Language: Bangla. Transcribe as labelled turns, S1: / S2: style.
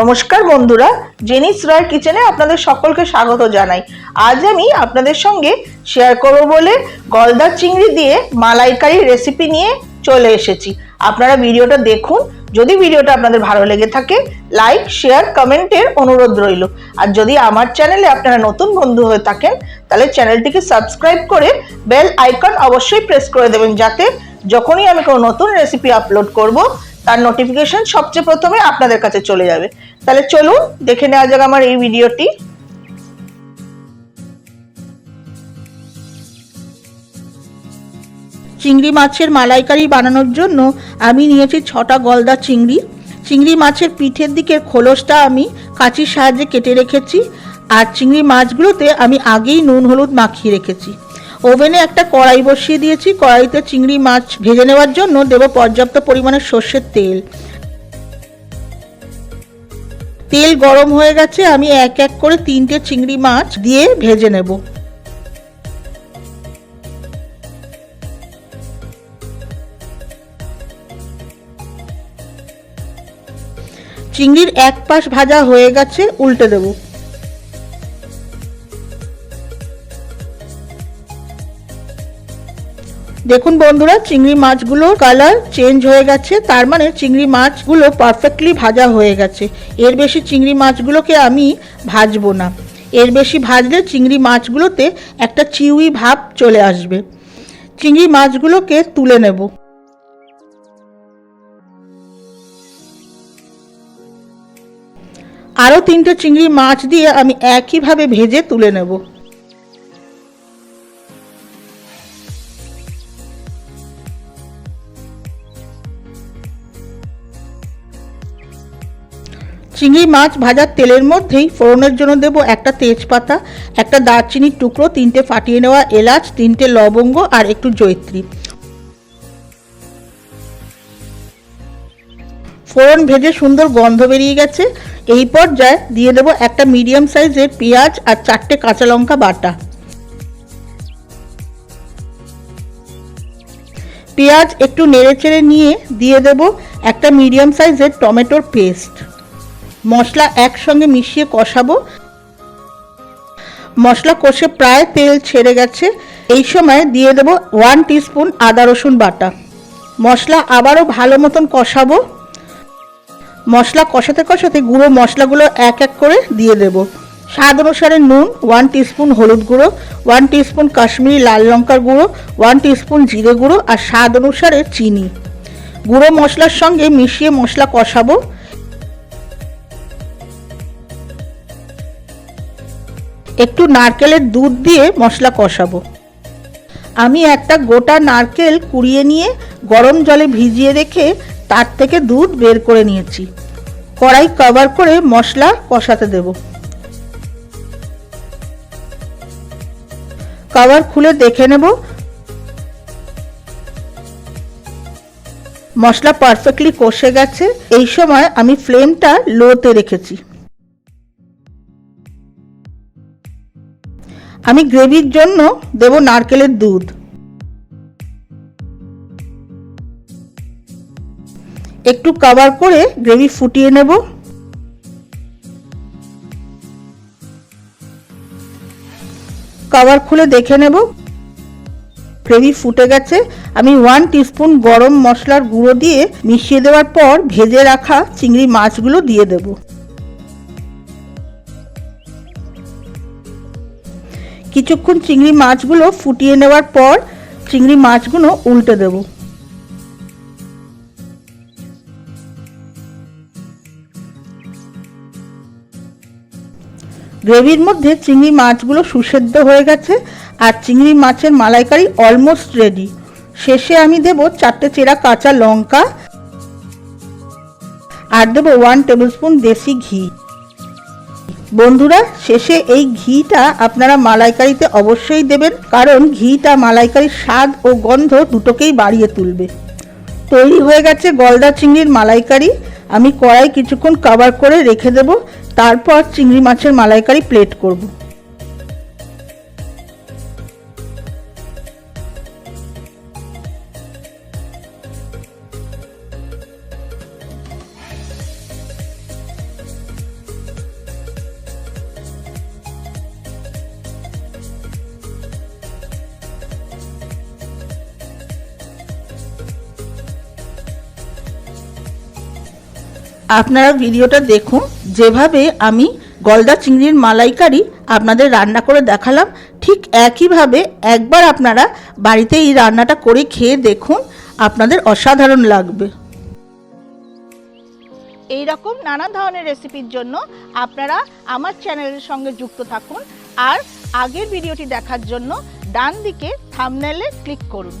S1: নমস্কার বন্ধুরা, জেনিস রয় কিচেনে আপনাদের সকলকে স্বাগত জানাই। আজ আমি আপনাদের সঙ্গে শেয়ার করব বলে গলদা চিংড়ি দিয়ে মালাইকারি রেসিপি নিয়ে চলে এসেছি। আপনারা ভিডিওটা দেখুন, যদি ভিডিওটা আপনাদের ভালো লেগে থাকে লাইক শেয়ার কমেন্টের অনুরোধ রইল। আর যদি আমার চ্যানেলে আপনারা নতুন বন্ধু হয়ে থাকেন, তাহলে চ্যানেলটিকে সাবস্ক্রাইব করে বেল আইকন অবশ্যই প্রেস করে দেবেন, যাতে যখনই আমি কোনো নতুন রেসিপি আপলোড করব তার নোটিফিকেশন সবচেয়ে প্রথমে আপনাদের কাছে চলে যাবে। তাহলে চলুন, দেখে নেওয়া যাক আমার এই ভিডিওটি চিংড়ি মাছের মালাইকারি বানানোর জন্য আমি নিয়েছি ছটা গলদা চিংড়ি। চিংড়ি মাছের পিঠের দিকের খোলসটা আমি কাঁচির সাহায্যে কেটে রেখেছি। আর চিংড়ি মাছগুলোতে আমি আগেই নুন, হলুদ মাখিয়ে রেখেছি। ওভেনে একটা কড়াই বসিয়ে দিয়েছি। কড়াইতে চিংড়ি মাছ ভেজে নেওয়ার জন্য দেব পর্যাপ্ত পরিমাণে সর্ষের তেল। তেল গরম হয়ে গেছে, আমি এক এক করে তিনটে চিংড়ি মাছ দিয়ে ভেজে নেব। চিংড়ির এক পাশ ভাজা হয়ে গেছে, উল্টে দেবো। দেখুন বন্ধুরা, চিংড়ি মাছগুলো কালার চেঞ্জ হয়ে গেছে। তার মানে চিংড়ি মাছগুলো পারফেক্টলি ভাজা হয়ে গেছে। এর বেশি চিংড়ি মাছগুলোকে আমি ভাজবো না। এর বেশি ভাজলে চিংড়ি মাছগুলোতে একটা চিউই ভাব চলে আসবে। চিংড়ি মাছগুলোকে তুলে নেব। আরও তিনটে চিংড়ি মাছ দিয়ে আমি একইভাবে ভেজে তুলে নেব। চিংড়ি মাছ ভাজার তেলের মধ্যেই ফোড়নের জন্য দেব একটা তেজপাতা, একটা দারচিনির টুকরো, তিনটে ফাটিয়ে নেওয়া এলাচ, তিনটে লবঙ্গ আর একটু জৈত্রী ফোড়ন ভেজে সুন্দর গন্ধ বেরিয়ে গেছে। এই পর্যায়ে দিয়ে দেব একটা মিডিয়াম সাইজের পেঁয়াজ আর চারটে কাঁচা লঙ্কা বাটা। পেঁয়াজ একটু নেড়ে চেড়ে নিয়ে দিয়ে দেব একটা মিডিয়াম সাইজের টমেটোর পেস্ট। মশলা একসঙ্গে মিশিয়ে কষাবো। মশলা কষে প্রায় তেল ছেড়ে গেছে। এই সময় দিয়ে দেব ওয়ান টিস্পুন আদা রসুন বাটা। মশলা আবারও ভালো মতন কষাবো। মশলা কষাতে কষাতে গুঁড়ো মশলাগুলো এক এক করে দিয়ে দেব। স্বাদ অনুসারে নুন ওয়ান টিস্পুন হলুদ গুঁড়ো ওয়ান টিস্পুন কাশ্মীরি লাল লঙ্কার গুঁড়ো ওয়ান টিস্পুন জিরে গুঁড়ো আর স্বাদ অনুসারে চিনি। গুঁড়ো মশলার সঙ্গে মিশিয়ে মশলা কষাবো। একটু নারকেলের দুধ দিয়ে মশলা কষাবো। আমি একটা গোটা নারকেল কুড়িয়ে নিয়ে গরম জলে ভিজিয়ে রেখে তার থেকে দুধ বের করে নিয়েছি। কড়াই কভার করে মশলা কষাতে দেব। কভার খুলে দেখে নেব। মশলা পারফেক্টলি কষে গেছে। এই সময় আমি ফ্লেমটা লোতে রেখেছি। আমি গ্রেভির জন্য দেব নারকেলের দুধ। একটু কভার করে গ্রেভি ফুটিয়ে নেব। কভার খুলে দেখে নেব। গ্রেভি ফুটে গেছে। আমি ওয়ান টিস্পুন গরম মশলার গুঁড়ো দিয়ে মিশিয়ে দেওয়ার পর ভেজে রাখা চিংড়ি মাছগুলো দিয়ে দেবো। কিছুক্ষণ চিংড়ি মাছগুলো ফুটিয়ে নেওয়ার পর চিংড়ি মাছগুলো উল্টে দেব। গ্রেভির মধ্যে চিংড়ি মাছগুলো সুসেদ্ধ হয়ে গেছে আর চিংড়ি মাছের মালাইকারি অলমোস্ট রেডি। শেষে আমি দেব চারটে চেরা কাঁচা লঙ্কা আর দেবো ওয়ান টেবিল স্পুন দেশি ঘি। বন্ধুরা, শেষে এই ঘিটা আপনারা মালাইকারিতে অবশ্যই দেবেন, কারণ ঘিটা মালাইকারির স্বাদ ও গন্ধ দুটোকেই বাড়িয়ে তুলবে। তৈরি হয়ে গেছে গলদা চিংড়ির মালাইকারি। আমি কড়াই কিছুক্ষণ কভার করে রেখে দেব, তারপর চিংড়ি মাছের মালাইকারি প্লেট করব। আপনারা ভিডিওটা দেখুন, যেভাবে আমি গলদা চিংড়ির মালাইকারি আপনাদের রান্না করে দেখালাম, ঠিক একইভাবে একবার আপনারা বাড়িতে এই রান্নাটা করে খেয়ে দেখুন, আপনাদের অসাধারণ লাগবে। এই রকম নানা ধরনের রেসিপির জন্য আপনারা আমার চ্যানেলের সঙ্গে যুক্ত থাকুন, আর আগের ভিডিওটি দেখার জন্য ডান দিকে থামনেলে ক্লিক করুন।